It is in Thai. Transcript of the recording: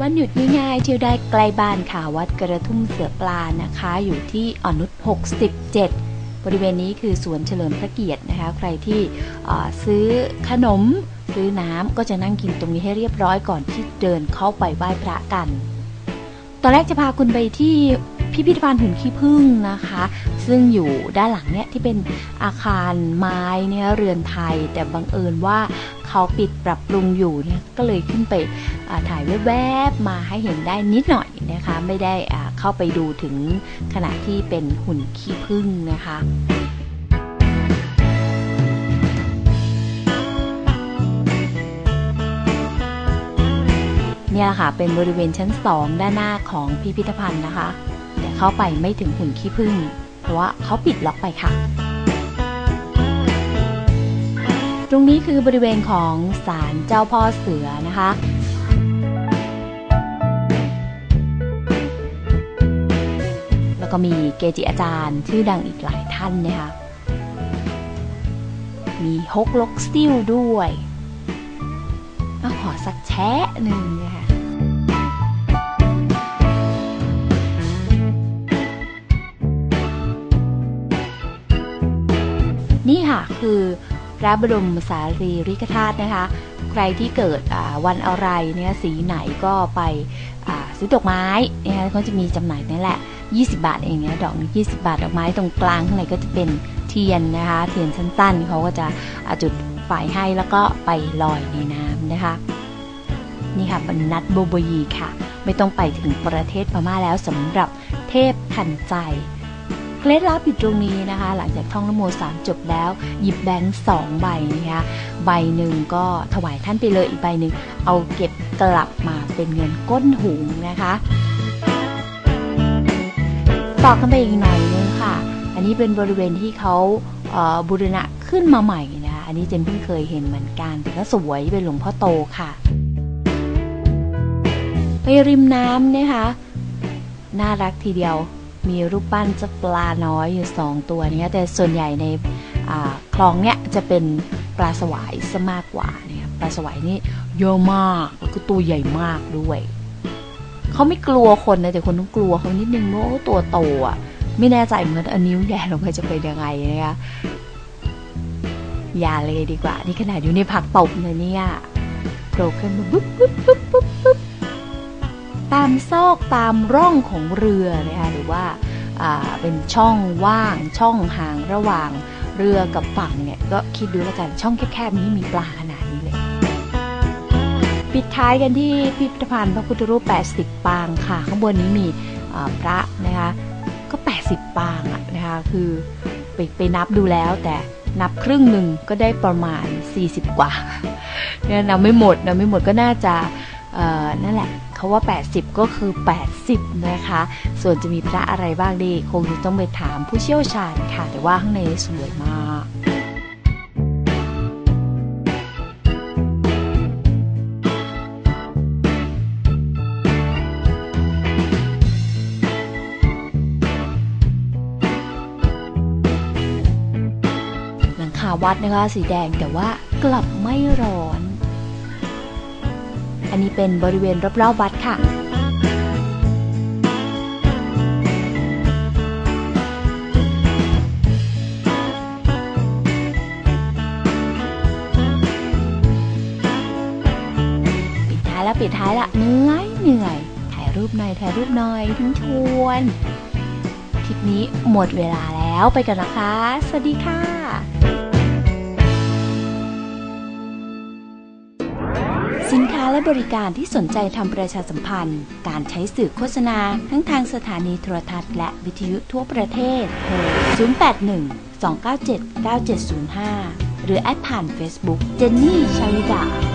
วันหยุดง่ายๆเที่ยวได้ใกล้บ้านค่ะ วัดกระทุ่มเสือปลานะคะ อยู่ที่อ่อนนุช67 บริเวณนี้คือสวนเฉลิมพระเกียรตินะคะ ใครที่ซื้อขนมซื้อน้ำก็จะนั่งกินตรงนี้ให้เรียบร้อยก่อนที่เดินเข้าไปไหว้พระกัน ตอนแรกจะพาคุณไปที่ พิพิธภัณฑ์หุ่นขี้ผึ้งนะคะ ซึ่งอยู่ด้านหลังเนี่ยที่เป็นอาคารไม้เนี่ยเรือนไทย แต่บังเอิญว่าเขาปิดปรับปรุงอยู่เนี่ยก็เลยขึ้นไปถ่ายแวบๆมาให้เห็นได้นิดหน่อยนะคะ ไม่ได้อ่าเข้าไปดูถึงขณะที่เป็นหุ่นขี้ผึ้งนะคะเนี่ยแหละค่ะเป็นบริเวณชั้น 2 ด้านหน้าของพิพิธภัณฑ์นะคะ เข้าไปไม่ถึงหุ่นขี้ผึ้งเพราะว่าเขาปิดล็อกไปค่ะ ตรงนี้คือบริเวณของศาลเจ้าพ่อเสือนะคะแล้วก็มีเกจิอาจารย์ชื่อดังอีกหลายท่านนะคะ มีฮกลกสติลด้วยเอาขอสักแชะหนึ่งนะคะ ค่ะคือพระบรมสารีริกธาตุนะคะ ใครที่เกิดวันอะไรเนี่ยสีไหนก็ไปซื้อดอกไม้นะคะเขาจะมีจำหน่ายนี่แหละ 20 บาทเองเนี่ยดอกนึง20 บาทดอกไม้ตรงกลางข้างในก็จะเป็นเทียนนะคะ เทียนสั้นๆเขาก็จะจุดไฟให้แล้วก็ไปลอยในน้ำนะคะ นี่ค่ะบรรนัดโบโบยีค่ะ ไม่ต้องไปถึงประเทศพม่าแล้วสำหรับเทพทันใจ เคล็ดลับอยู่ตรงนี้นะคะ หลังจากท่องนโมสามจบแล้ว หยิบแบงค์สองใบนะคะใบหนึ่งก็ถวายท่านไปเลยอีกใบหนึ่งเอาเก็บกลับมาเป็นเงินก้นหุงนะคะต่อกันไปอีกหน่อยนึงค่ะ อันนี้เป็นบริเวณที่เขาบูรณะขึ้นมาใหม่นะคะอันนี้เจนเพิ่งเคยเห็นเหมือนกันแต่ก็สวยเป็นหลวงพ่อโตค่ะ ไปริมน้ำนะคะน่ารักทีเดียว มีรูปปั้นเจ้าปลาน้อยอยู่สองตัวนี่ยแต่ส่วนใหญ่ในคลองเนี่ยจะเป็นปลาสวายซะมากกว่าเนี่ยปลาสวายนี่เยอะมากแล้วก็ตัวใหญ่มากด้วยเขาไม่กลัวคนนะแต่คนต้องกลัวเขานิดนึงเพราะตัวโตอะไม่แน่ใจเหมือนกันเอนิ้วแย่ลงไปจะเป็นยังไงนะคะอย่าเลยดีกว่า นี่ขนาดอยู่ในผักตบเลยเนี่ยโผล่ขึ้นมาปุ๊บปุ๊บปุ๊บ ตามซอกตามร่องของเรือนะคะหรือว่าาเป็นช่องว่างช่องห่างระหว่างเรือกับฝั่งเนี่ยก็คิดดูแล้วกันช่องแคบๆนี้มีปลาขนาดนี้เลย ปิดท้ายกันที่พิพิธภัณฑ์พระพุทธรูป 80 ปางค่ะ ข้างบนนี้มีพระนะคะก็ 80 ปางอะนะคะคือไปไปนับดูแล้วแต่นับครึ่งหนึ่งก็ได้ประมาณ 40 กว่าเนี่ยนับไม่หมดนับไม่หมดก็น่าจะนั่นแหละ เขาว่า 80 ก็คือ 80 นะคะ ส่วนจะมีพระอะไรบ้างดีคงจะต้องไปถามผู้เชี่ยวชาญค่ะ แต่ว่าข้างในสวยมากหลังคาวัดนะคะสีแดงแต่ว่ากลับไม่ร้อน อันนี้เป็นบริเวณรอบๆวัดค่ะปิดท้ายแล้วปิดท้ายละเหนื่อยเหนื่อย ถ่ายรูปหน่อยถ่ายรูปหน่อยทิ้งชวนคลิปนี้หมดเวลาแล้วไปกันนะคะ สวัสดีค่ะ สินค้าและบริการที่สนใจทำประชาสัมพันธ์ การใช้สื่อโฆษณา ทั้งทางสถานีโทรทัศน์และวิทยุทั่วประเทศโทร 081 297 9705 หรือแอดผ่าน Facebook เจนนี่ชาลิดา